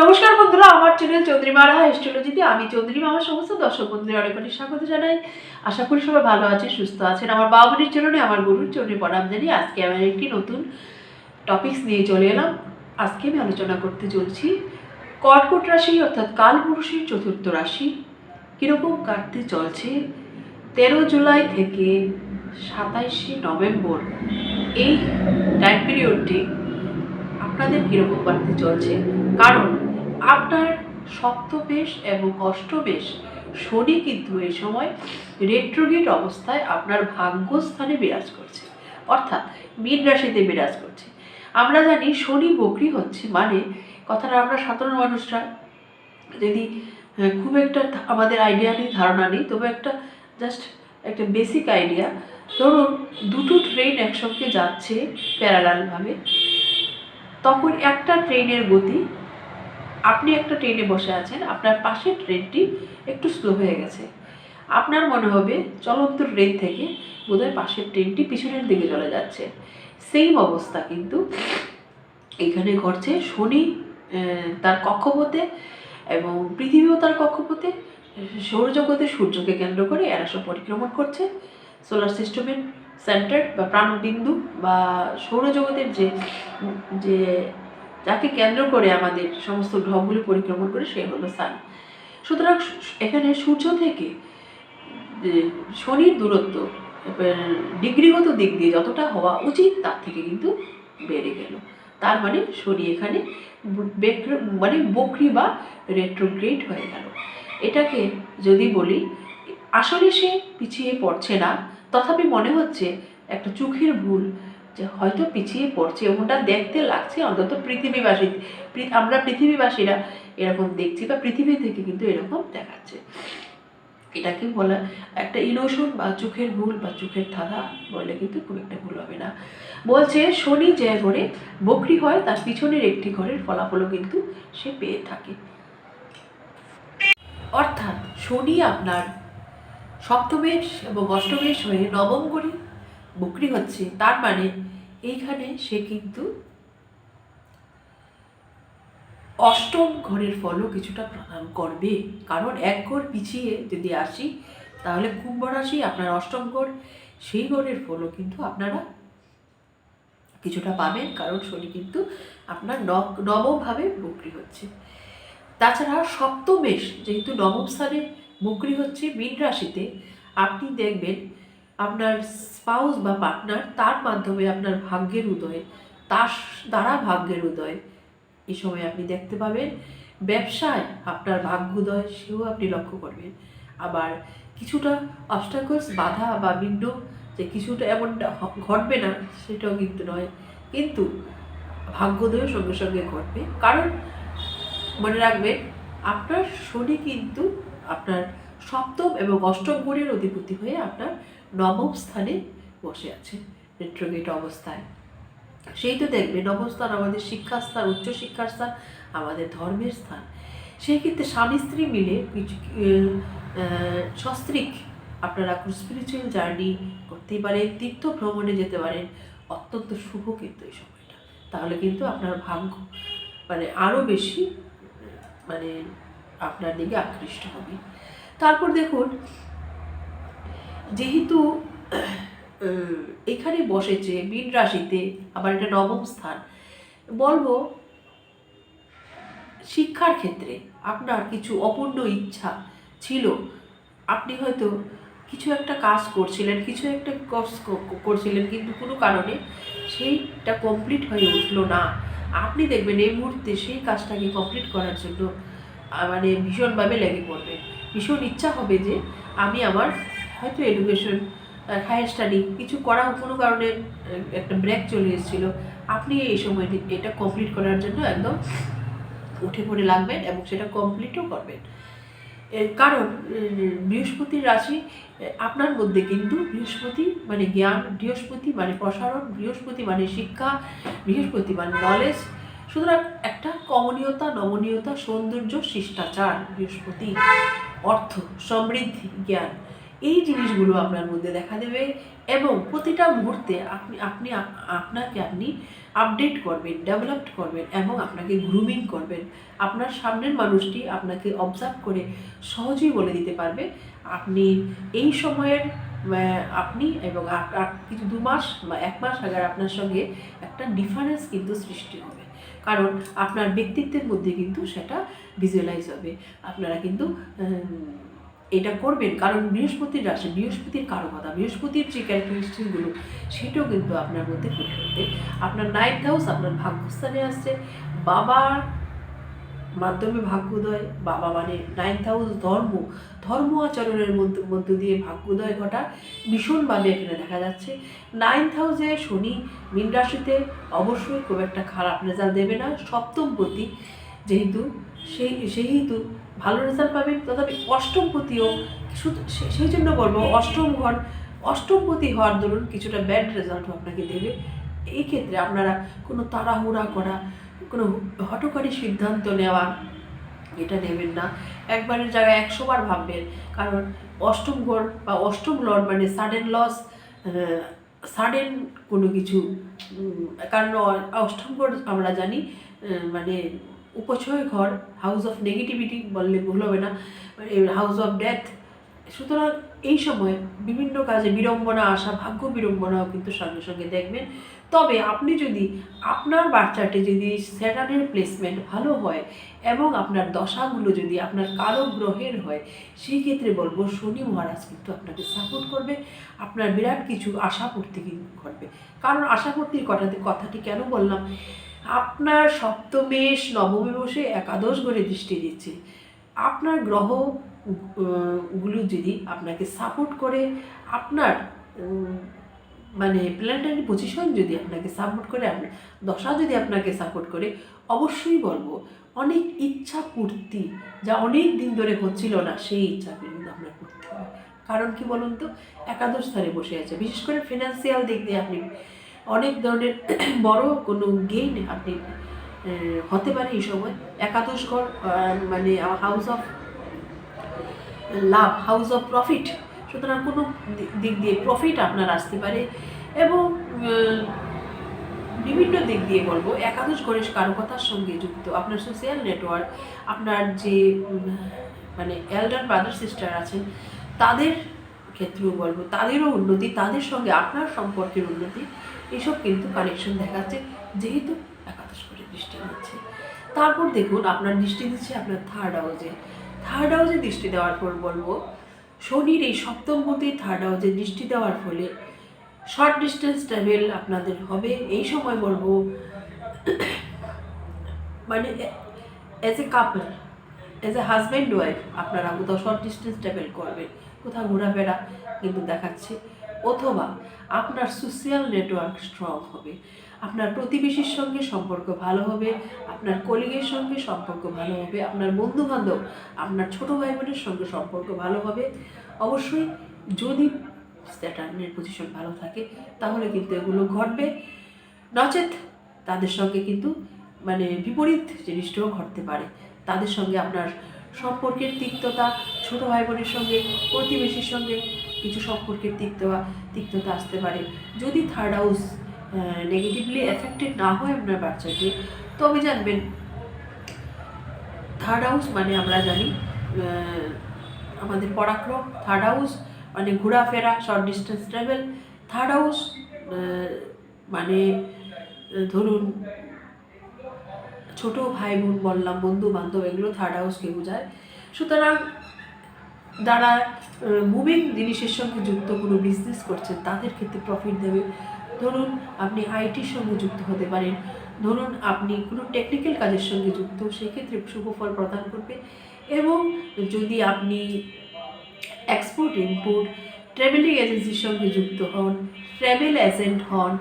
নমস্কার বন্ধুরা, আমার চ্যানেল চৌধুরী মারা এস্ট্রোলজিতে আমি চৌধুরী, আমার সমস্ত দর্শক বন্ধুদের অনেক অনেক স্বাগত জানাই। আশা করি সবাই ভালো আছে, সুস্থ আছেন। আমার বাবুনির চরণে, আমার গরুর চরণে প্রণাম জানিয়ে আজকে আমি একটি নতুন টপিকস নিয়ে চলে এলাম। আজকে আমি আলোচনা করতে চলছি কর্কট রাশি, অর্থাৎ কালপুরুষের চতুর্থ রাশি। কীরকম কাটতে চলছে? তেরো জুলাই থেকে সাতাইশে নভেম্বর, এই টাইম পিরিয়ডটি আপনাদের কীরকম বাড়তে চলছে? কারণ আপনার সপ্তমেশ এবং অষ্টমেশ শনি কিন্তু এই সময় রেট্রোগেট অবস্থায় আপনার ভাগ্যস্থানে বিরাজ করছে। অর্থাৎ মীন রাশিতে বিরাজ করছে। আমরা জানি শনি বকরি হচ্ছে মানে কথাটা আমরা সাধারণ মানুষরা যদি খুব একটা আমাদের আইডিয়া নেই ধারণা নেই, তবে একটা জাস্ট একটা বেসিক আইডিয়া ধরুন দুটো ট্রেন একসঙ্গে যাচ্ছে প্যারালালভাবে তখন একটা ট্রেনের গতি আপনি একটা ট্রেনে বসে আছেন, আপনার পাশের ট্রেনটি একটু স্লো হয়ে গেছে। আপনার মনে হবে চলন্ত ট্রেন থেকে বোধহয় পাশের ট্রেনটি পিছনের দিকে চলে যাচ্ছে। সেম অবস্থা কিন্তু এখানে ঘটছে শনি তার কক্ষপথে এবং পৃথিবীও তার কক্ষপথে। সৌরজগতে সূর্যকে কেন্দ্র করে এরা সব পরিক্রমণ করছে। সোলার সিস্টেমের সেন্টার বা প্রাণবিন্দু বা সৌরজগতের যে যে যাকে কেন্দ্র করে আমাদের সমস্ত গ্রহগুলি পরিক্রমণ করে সে হলো সান। সুতরাং এখানে সূর্য থেকে শনির দূরত্ব ডিগ্রিগত দিক দিয়ে যতটা হওয়া উচিত তার থেকে কিন্তু বেড়ে গেল। তার মানে শনি এখানে মানে বকরি বা রেট্রোগ্রেড হয়ে গেল। এটাকে যদি বলি, আসলে সে পিছিয়ে পড়ছে না, তথাপি মনে হচ্ছে একটা চোখের ভুল যে হয়তো পিছিয়ে পড়ছে, এমনটা দেখতে লাগছে অন্তত পৃথিবীবাসী আমরা পৃথিবীবাসীরা এরকম দেখছি বা পৃথিবী থেকে কিন্তু এরকম দেখাচ্ছে। এটাকে বলা একটা ইলোশন বা চোখের ভুল বা চোখের ধাঁধা বললে কিন্তু খুব একটা ভুল হবে না। বলছে, শনি যে ঘরে বকরি হয়, তার পিছনের একটি ঘরের ফলাফলও কিন্তু সে পেয়ে থাকে। অর্থাৎ শনি আপনার সপ্তমেশ এবং অষ্টমেশ হয়ে নবম ঘরে বকরি হচ্ছে, তার মানে এইখানে সে কিন্তু অষ্টম ঘরের ফলও কিছুটা প্রদান করবে। কারণ এক ঘর পিছিয়ে যদি আসি, তাহলে কুম্ভ রাশি আপনার অষ্টম ঘর, সেই ঘরের ফলও কিন্তু আপনারা কিছুটা পাবেন, কারণ শনি কিন্তু আপনার নবমভাবে বকরি হচ্ছে। তাছাড়া সপ্তমেশ যেহেতু নবম স্থানে বকরি হচ্ছে, মীন রাশিতে, আপনি দেখবেন আপনার স্পাউস বা পার্টনার তার মাধ্যমে আপনার ভাগ্যের উদয়, তার দ্বারা ভাগ্যের উদয়। এই সময় আপনি দেখতে পাবেন, ব্যবসায় আপনার ভাগ্যোদয় সেও আপনি লক্ষ্য করবেন। আবার কিছুটা অবস্টাকলস বাধা বা বিঘ্ন যে কিছুটা এমনটা ঘটবে না, সেটাও কিন্তু নয়। কিন্তু ভাগ্যোদয়ের সঙ্গে সঙ্গে ঘটবে। কারণ মনে রাখবেন, আপনার শনি কিন্তু আপনার সপ্তম এবং অষ্টম গুণের অধিপতি হয়ে আপনার নবম স্থানে বসে আছে রেট্রোগেট অবস্থায়। সেই তো দেখবে, নবম স্থান আমাদের শিক্ষাস্থান উচ্চশিক্ষার স্থান, আমাদের ধর্মের স্থান। সেই ক্ষেত্রে স্বামী স্ত্রী মিলে সস্ত্রীক আপনারা স্পিরিচুয়াল জার্নি করতেই পারেন, তীর্থ ভ্রমণে যেতে পারেন। অত্যন্ত শুভ কিন্তু এই সময়টা। তাহলে কিন্তু আপনার ভাগ্য মানে আরও বেশি মানে আপনার দিকে আকৃষ্ট হবে। তারপর দেখুন যেহেতু এখানে বসেছে মীন রাশিতে আবার এটা নবম স্থান, বলব শিক্ষার ক্ষেত্রে আপনার কিছু অপূর্ণ ইচ্ছা ছিল। আপনি হয়তো কিছু একটা কাজ করছিলেন, কিছু একটা কোর্স করছিলেন, কিন্তু কোনো কারণে সেইটা কমপ্লিট হয়ে উঠল না। আপনি দেখবেন এই মুহূর্তে সেই কাজটাকে কমপ্লিট করার জন্য মানে ভীষণভাবে লেগে পড়বেন ভীষণ ইচ্ছা হবে যে আমি আমার হয়তো এডুকেশন হায়ার স্টাডি কিছু করা কোনো কারণে একটা ব্রেক চলে এসেছিল। আপনি এই সময় এটা কমপ্লিট করার জন্য একদম উঠে পড়ে লাগবেন এবং সেটা কমপ্লিটও করবেন। এর কারণ বৃহস্পতির রাশি আপনার মধ্যে কিন্তু বৃহস্পতি মানে জ্ঞান, বৃহস্পতি মানে প্রসারণ, বৃহস্পতি মানে শিক্ষা, বৃহস্পতি মানে নলেজ সুতরাং একটা কমনীয়তা, নমনীয়তা, সৌন্দর্য, শিষ্টাচার, বৃহস্পতি। অর্থ, সমৃদ্ধি, জ্ঞান। এই জিনিসগুলো আপনার মধ্যে দেখা দেবে এবং প্রতিটা মুহূর্তে আপনি আপনি, আপনাকে আপনি আপডেট করবেন ডেভেলপড করবেন এবং আপনাকে গ্রুমিং করবেন। আপনার সামনের মানুষটি আপনাকে অবজার্ভ করে সহজেই বলে দিতে পারবে, আপনি এই সময়ের আপনি এবং কিছু দু মাস বা এক মাস আগে আপনার সঙ্গে একটা ডিফারেন্স কিন্তু সৃষ্টি হবে। কারণ আপনার ব্যক্তিত্বের মধ্যে কিন্তু সেটা ভিজুয়ালাইজ হবে। আপনারা কিন্তু এটা করবেন, কারণ বৃহস্পতির রাশি, বৃহস্পতির কারও কথা বৃহস্পতির যে ক্যারেক্টারিস্টিকগুলো সেটাও কিন্তু আপনার মধ্যে ফুটে উঠবে। আপনার নাইন্থ হাউস আপনার ভাগ্যস্থানে আসছে। বাবার মাধ্যমে ভাগ্যোদয়, বাবা মানে নাইন্থ হাউস ধর্ম। ধর্ম আচরণের মধ্য মধ্য দিয়ে ভাগ্যোদয় ঘটা ভীষণভাবে এখানে দেখা যাচ্ছে। নাইন্থ হাউসে শনি মীন রাশিতে অবশ্যই খুব একটা খারাপ রেজাল্ট দেবে না। সপ্তম প্রতি যেহেতু, সেই, সেহেতু ভালো রেজাল্ট পাবেন তথাপি অষ্টমপতিও শুধু সেই জন্য বলব অষ্টম ঘর অষ্টমপতি হওয়ার দরুন কিছুটা ব্যাড রেজাল্টও আপনাকে দেবে। এই ক্ষেত্রে আপনারা কোনো তাড়াহুড়া করা, কোনো হটকারী সিদ্ধান্ত নেওয়া, এটা নেবেন না। একবারের জায়গায় একশোবার ভাববেন, কারণ অষ্টম ঘর বা অষ্টম লর্ড মানে সাডেন লস সাডেন কোনো কিছু কারণ অষ্টম ঘর আমরা জানি মানে উপছয় ঘর হাউস অফ নেগেটিভিটি বললে ভুল হবে না হাউস অফ ডেথ সুতরাং এই সময় বিভিন্ন কাজে বিড়ম্বনা আসা, ভাগ্য বিড়ম্বনাও কিন্তু সঙ্গে সঙ্গে দেখবেন। তবে আপনি যদি আপনার বাচ্চাটি যদি স্যাটার্নের প্লেসমেন্ট ভালো হয় এবং আপনার দশাগুলো যদি আপনার কালো গ্রহের হয়, সেই ক্ষেত্রে বলব শনি মহারাজ কিন্তু আপনাকে সাপোর্ট করবে। আপনার বিরাট কিছু আশা কিন্তু ঘটবে কারণ আশা পূর্তির কথাটি কেন বললাম? আপনার সপ্তমেশ নবমী বসে একাদশ ঘরে দৃষ্টি দিচ্ছে। আপনার গ্রহগুলো যদি আপনাকে সাপোর্ট করে, আপনার মানে প্ল্যানেটারি পজিশন যদি আপনাকে সাপোর্ট করে আপনার দশা যদি আপনাকে সাপোর্ট করে, অবশ্যই বলব, অনেক ইচ্ছা পূর্তি, যা অনেক দিন ধরে হচ্ছিল না, সেই ইচ্ছা কিন্তু আপনার পূর্তি হবে কারণ কি বলুন তো? একাদশ স্থানে বসে আছে। বিশেষ করে ফিনান্সিয়াল দিক দিয়ে আপনি অনেক ধরনের বড় কোনো গেইন আপনি হতে পারে এই সময়। একাদশ ঘর মানে house of love house of profit সুতরাং কোনো দিক দিয়ে প্রফিট আপনার আসতে পারে এবং বিভিন্ন দিক দিয়ে বলব, একাদশ ঘরের কারও কথার সঙ্গে যুক্ত। আপনার সোশ্যাল নেটওয়ার্ক আপনার যে মানে এল্ডার ব্রাদার সিস্টার আছেন, তাদের ক্ষেত্রেও বলব, তাদেরও উন্নতি, তাদের সঙ্গে আপনার সম্পর্কের উন্নতি। এসব কিন্তু কানেকশন দেখাচ্ছে, যেহেতু একাদশ করে দৃষ্টি দিচ্ছে তারপর দেখুন, আপনার দৃষ্টি দিচ্ছে আপনার থার্ড হাউজে থার্ড হাউজে দৃষ্টি দেওয়ার পর বলব, শনির এই সপ্তম গতি থার্ড হাউজে দৃষ্টি দেওয়ার ফলে শর্ট ডিস্টেন্স ট্রাভেল আপনাদের হবে। এই সময় বলব মানে as a couple as a husband wife আপনারা কোথাও শর্ট ডিস্টেন্স ট্রাভেল করবেন, কোথাও ঘোরাফেরা কিন্তু দেখাচ্ছে। অথবা আপনার সোশ্যাল নেটওয়ার্ক স্ট্রং হবে। আপনার প্রতিবেশীর সঙ্গে সম্পর্ক ভালো হবে, আপনার কলিগের সঙ্গে সম্পর্ক ভালো হবে, আপনার বন্ধু বান্ধব আপনার ছোটো ভাই বোনের সঙ্গে সম্পর্ক ভালো হবে। অবশ্যই যদি স্যাটার্নের পজিশন ভালো থাকে, তাহলে কিন্তু এগুলো ঘটবে। নচেত তাদের সঙ্গে কিন্তু মানে বিপরীত জিনিসটাও ঘটতে পারে। তাদের সঙ্গে আপনার সম্পর্কের তিক্ততা, ছোটো ভাই বোনের সঙ্গে, প্রতিবেশীর সঙ্গে কিছু সম্পর্কের তিক্ততা তিক্ততা আসতে পারে। যদি থার্ড হাউস নেগেটিভলি এফেক্টেড না হয় আপনার বাচ্চাকে, তবে জানবেন থার্ড হাউস মানে আমরা জানি আমাদের পরাক্রম। থার্ড হাউস মানে ঘোরাফেরা short distance travel third house মানে ধরুন, ছোট ভাই বোন বললাম বন্ধু বান্ধব এগুলো থার্ড হাউসকে বোঝায়। সুতরাং যারা মুভিং জিনিসের সঙ্গে যুক্ত কোনো বিজনেস করছেন তাদের ক্ষেত্রে প্রফিট দেবে। ধরুন, আপনি আইটির সঙ্গে যুক্ত হতে পারেন। ধরুন, আপনি কোনো টেকনিক্যাল কাজের সঙ্গে যুক্ত, সেক্ষেত্রে শুভফল প্রদান করবে। এবং যদি আপনি এক্সপোর্ট ইম্পোর্ট ট্রাভেলিং এজেন্সির সঙ্গে যুক্ত হন ট্রাভেল এজেন্ট হন,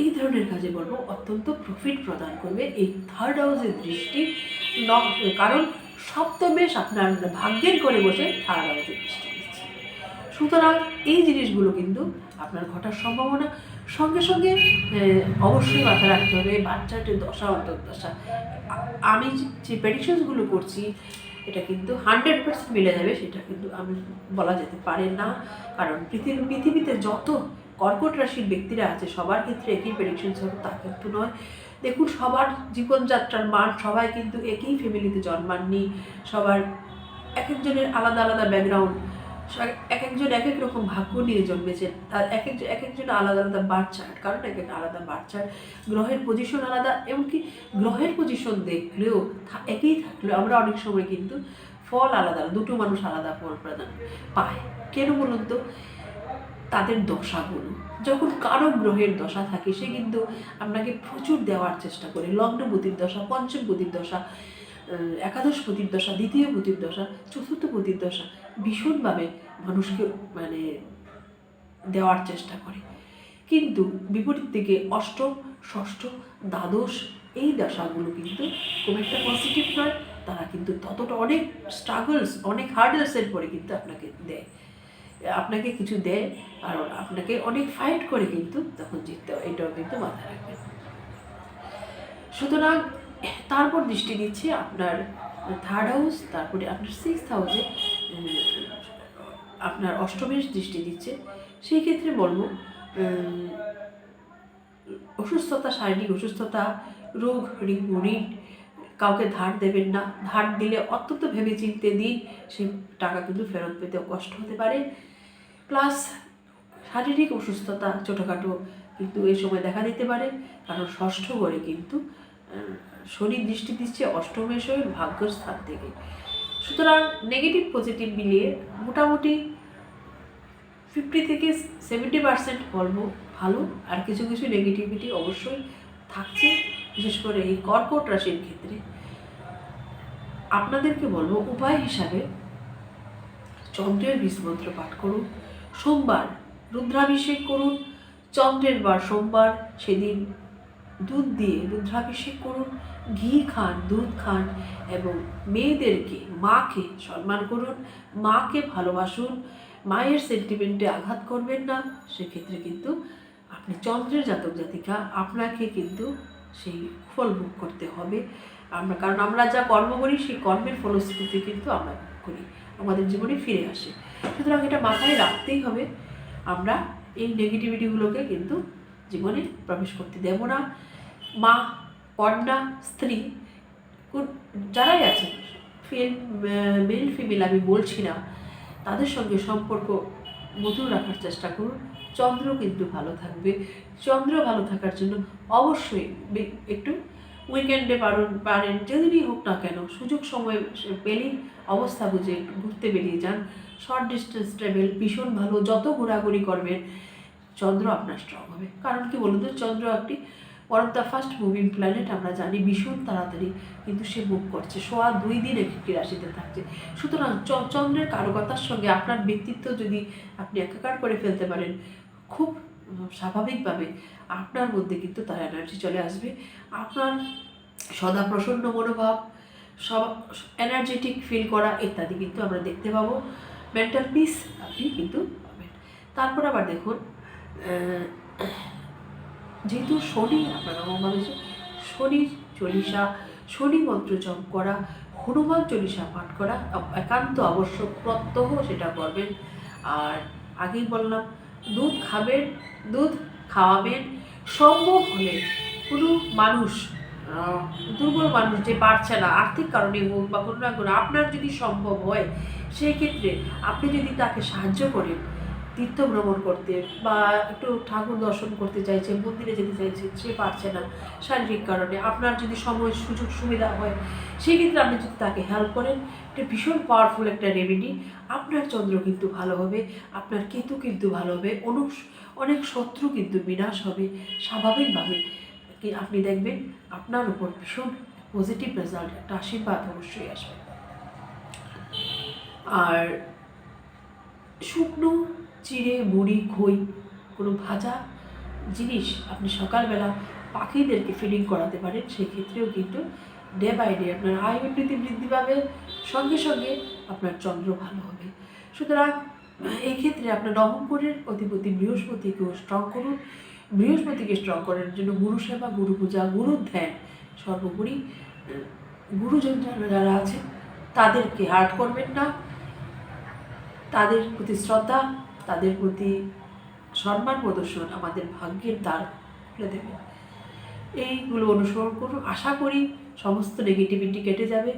এই ধরনের কাজে বলব অত্যন্ত প্রফিট প্রদান করবে এই থার্ড হাউসের দৃষ্টি। কারণ সপ্তমেশ আপনার ভাগ্যের করে বসে থার্ড হাউসের দৃষ্টি দিচ্ছে। সুতরাং এই জিনিসগুলো কিন্তু আপনার ঘটার সম্ভাবনা। সঙ্গে সঙ্গে অবশ্যই মাথায় রাখতে হবে বাচ্চাটির দশা, অন্তর্দশা, আমি যে- যে প্রেডিকশনসগুলো করছি, এটা কিন্তু হান্ড্রেড পার্সেন্ট মিলে যাবে, সেটা কিন্তু আমি বলা যেতে পারে না। কারণ পৃথিবী পৃথিবীতে যত কর্কট রাশির ব্যক্তিরা আছে, সবার ক্ষেত্রে একই প্রেডিকশন হবে, তা কিন্তু নয়। দেখুন, সবার জীবনযাত্রার মান, সবাই কিন্তু একই ফ্যামিলিতে জন্মাননি। সবার এক একজনের আলাদা আলাদা ব্যাকগ্রাউন্ড এক একজন এক এক রকম ভাগ্য নিয়ে জন্মেছেন। তার এক এক এক একজন আলাদা আলাদা বার্থ চার্ট কারণ এক একটা আলাদা বার্থ চার্ট গ্রহের পজিশন আলাদা, এমনকি গ্রহের পজিশন দেখলেও একই থাকলেও আমরা অনেক সময় কিন্তু ফল আলাদা, দুটো মানুষ আলাদা ফল প্রদান পায়। কেন বলুন তো? তাদের দশাগুলো যখন কারও গ্রহের দশা থাকে, সে কিন্তু আপনাকে প্রচুর দেওয়ার চেষ্টা করে। লগ্নপতির দশা, পঞ্চম পতির দশা একাদশ পতির দশা, দ্বিতীয় পতির দশা, চতুর্থ পতির দশা ভীষণভাবে মানুষকে মানে দেওয়ার চেষ্টা করে। কিন্তু বিপরীত দিকে অষ্টম, ষষ্ঠ, দ্বাদশ এই দশাগুলো কিন্তু খুব একটা পজিটিভ নয়। তারা কিন্তু ততটা অনেক স্ট্রাগলস অনেক হার্ডেলসের পরে কিন্তু আপনাকে দেয়। আপনাকে কিছু দেয়, আর আপনাকে অনেক ফাইট করে কিন্তু তখন জিততে হয়, এটাও কিন্তু মাথায় রাখবেন। সুতরাং, তারপর দৃষ্টি দিচ্ছে আপনার থার্ড হাউস তারপরে আপনার সিক্স হাউসে আপনার অষ্টমের দৃষ্টি দিচ্ছে। সেই ক্ষেত্রে বলব অসুস্থতা, শারীরিক অসুস্থতা, রোগ ঋণ কাউকে ধার দেবেন না। ধার দিলে অত্যন্ত ভেবে চিনতে দিন। সেই টাকা কিন্তু ফেরত পেতে কষ্ট হতে পারে। প্লাস শারীরিক অসুস্থতা ছোটোখাটো কিন্তু এই সময় দেখা দিতে পারে। কারণ ষষ্ঠ ঘরে কিন্তু শনি দৃষ্টি দিচ্ছে অষ্টমে শরীর ভাগ্যস্থান থেকে। সুতরাং নেগেটিভ পজিটিভ মিলিয়ে মোটামুটি ফিফটি থেকে সেভেন্টি পার্সেন্ট বলব ভালো। আর কিছু কিছু নেগেটিভিটি অবশ্যই থাকছে। বিশেষ করে এই কর্কট রাশির ক্ষেত্রে আপনাদেরকে বলব, উপায় হিসাবে চন্দ্রের বীজমন্ত্র পাঠ করুন, সোমবার রুদ্রাভিষেক করুন, চন্দ্রের বার সোমবার সেদিন দুধ দিয়ে রুদ্রাভিষেক করুন, ঘি খান, দুধ খান এবং মেয়েদেরকে, মাকে সম্মান করুন, মাকে ভালোবাসুন, মায়ের সেন্টিমেন্টে আঘাত করবেন না। সেক্ষেত্রে কিন্তু আপনি চন্দ্রের জাতক জাতিকা, আপনাকে কিন্তু সেই ফল ভোগ করতে হবে। আমরা, কারণ আমরা যা কর্ম করি, সেই কর্মের ফলশ্রুতি কিন্তু আমরা ভোগ করি। আমাদের জীবনে ফিরে আসে। সুতরাং এটা মাথায় রাখতেই হবে। আমরা এই নেগেটিভিটিগুলোকে কিন্তু জীবনে প্রবেশ করতে দেব না। মা, কন্যা, স্ত্রী যারাই ফিল মেল ফিমেল আমি বলছি না, তাদের সঙ্গে সম্পর্ক মধুর রাখার চেষ্টা করুন। চন্দ্র কিন্তু ভালো থাকবে। চন্দ্র ভালো থাকার জন্য অবশ্যই একটু উইকেন্ডে পারুন, পারেন, যেদিনই হোক না কেন, সুযোগ সময় পেলেই অবস্থা বুঝে, ঘুরতে বেরিয়ে যান। শর্ট ডিস্টেন্স ট্রাভেল ভীষণ ভালো, যত ঘোরাঘুরি করবেন, চন্দ্র আপনার স্ট্রং হবে। কারণ কি বলুন তো, চন্দ্র একটি one of the first moving planet আমরা জানি, ভীষণ তাড়াতাড়ি কিন্তু সে মুভ করছে। সোয়া দুই দিন একটি রাশিতে থাকছে। সুতরাং চন্দ্রের কারকতার সঙ্গে আপনার ব্যক্তিত্ব যদি আপনি একাকার করে ফেলতে পারেন, খুব স্বাভাবিকভাবে আপনার মধ্যে কিন্তু তার এনার্জি চলে আসবে। আপনার সদা প্রসন্ন মনোভাব, সব এনার্জেটিক ফিল করা ইত্যাদি কিন্তু আমরা দেখতে পাবো। মেন্টাল পিস আপনি কিন্তু পাবেন। তারপর আবার দেখুন যেহেতু শনি, আপনার নবমাদেশে শনির চল্লিশা, শনি মন্ত্র জপ করা, হনুমান চল্লিশা পাঠ করা একান্ত আবশ্যক, প্রত্যহ সেটা করবেন। আর আগেই বললাম, দুধ খাবেন, দুধ খাওয়াবেন, সম্ভব হলে কোনো মানুষ দুর্বল মানুষ যে পারছে না, আর্থিক কারণে হোক বা কোনো না কোনো, আপনার যদি সম্ভব হয়, সেই ক্ষেত্রে আপনি যদি তাকে সাহায্য করেন তীর্থ ভ্রমণ করতে বা একটু ঠাকুর দর্শন করতে চাইছে, মন্দিরে যেতে চাইছে, সে পারছে না শারীরিক কারণে। আপনার যদি সময়, সুযোগ, সুবিধা হয় সেই ক্ষেত্রে আপনি যদি তাকে হেল্প করেন, এটা ভীষণ পাওয়ারফুল একটা রেমেডি আপনার চন্দ্র কিন্তু ভালো হবে, আপনার কেতু কিন্তু ভালো হবে অনু অনেক শত্রু কিন্তু বিনাশ হবে। স্বাভাবিকভাবে কি আপনি দেখবেন, আপনার উপর ভীষণ পজিটিভ রেজাল্ট একটা আশীর্বাদ অবশ্যই আসবে। আর শুকনো চিড়ে মুড়ি খই, কোনো ভাজা জিনিস আপনি সকালবেলা পাখিদেরকে ফিডিং করাতে পারেন সেক্ষেত্রেও কিন্তু ডে বাই ডে আপনার আয় উন্নতি বৃদ্ধি পাবে, সঙ্গে সঙ্গে আপনার চন্দ্র ভালো হবে। সুতরাং এই ক্ষেত্রে আপনার নভেম্বরের অধিপতি বৃহস্পতিকেও স্ট্রং করুন। বৃহস্পতিকে স্ট্রং করার জন্য গুরু সেবা, গুরু পূজা, গুরু ধ্যান সর্বোপরি গুরুজন যারা আছেন, তাদেরকে হার্ট করবেন না। তাদের প্রতি শ্রদ্ধা, তাদের প্রতি সম্মান প্রদর্শন আমাদের ভাগ্যের দ্বার খুলে দেবে। এইগুলো অনুসরণ করুন। আশা করি সমস্ত নেগেটিভিটি কেটে যাবে।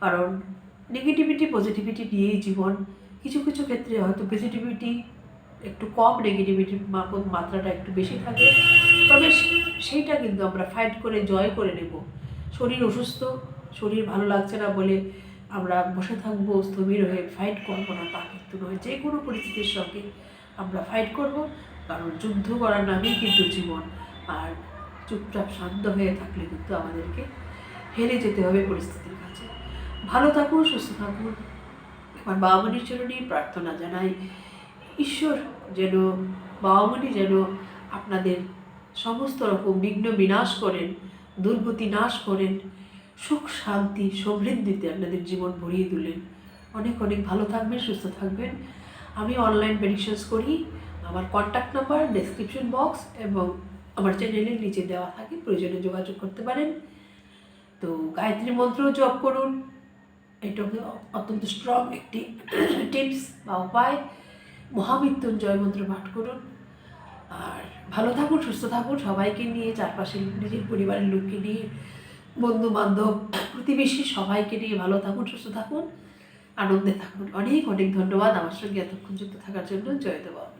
কারণ নেগেটিভিটি পজিটিভিটি নিয়েই জীবন। কিছু কিছু ক্ষেত্রে হয়তো পজিটিভিটি একটু কম নেগেটিভিটির মাত্রাটা একটু বেশি থাকে। তবে সেইটা কিন্তু আমরা ফাইট করে জয় করে নেব। শরীর অসুস্থ, শরীর ভালো লাগছে না বলে আমরা বসে থাকব, স্থবির হয়ে ফাইট করব না, তা কিন্তু নয়। যে কোনো পরিস্থিতির সঙ্গে আমরা ফাইট করব, কারণ যুদ্ধ করার নামেই কিন্তু জীবন। আর চুপচাপ শান্ত হয়ে থাকলে কিন্তু আমাদেরকে হেরে যেতে হবে পরিস্থিতির কাছে। ভালো থাকুন, সুস্থ থাকুন। আমার বাবা বাবামণির চরণেই প্রার্থনা জানাই, ঈশ্বর যেন বাবা বাবামণি যেন আপনাদের সমস্ত রকম বিঘ্ন বিনাশ করেন, দুর্গতি নাশ করেন সুখ, শান্তি, সমৃদ্ধিতে আপনাদের জীবন ভরিয়ে তুলেন অনেক অনেক ভালো থাকবেন, সুস্থ থাকবেন। আমি অনলাইন প্রেডিকশনস করি। আমার কন্ট্যাক্ট নাম্বার ডেসক্রিপশন বক্স এবং আমার চ্যানেলের নিচে দেওয়া থাকে। প্রয়োজনে যোগাযোগ করতে পারেন। তো গায়ত্রী মন্ত্র জপ করুন। এটা অত্যন্ত স্ট্রং একটি টিপস বা উপায়। মহামৃত্যুঞ্জয় মন্ত্র পাঠ করুন। আর ভালো থাকুন, সুস্থ থাকুন। সবাইকে নিয়ে, চারপাশের নিজের পরিবারের লোককে নিয়ে বন্ধু বান্ধব প্রতিবেশী সবাইকে নিয়ে ভালো থাকুন, সুস্থ থাকুন, আনন্দে থাকুন। অনেক অনেক ধন্যবাদ। আমার সঙ্গে এতক্ষণ যুক্ত থাকার জন্য। জয় দেওয়া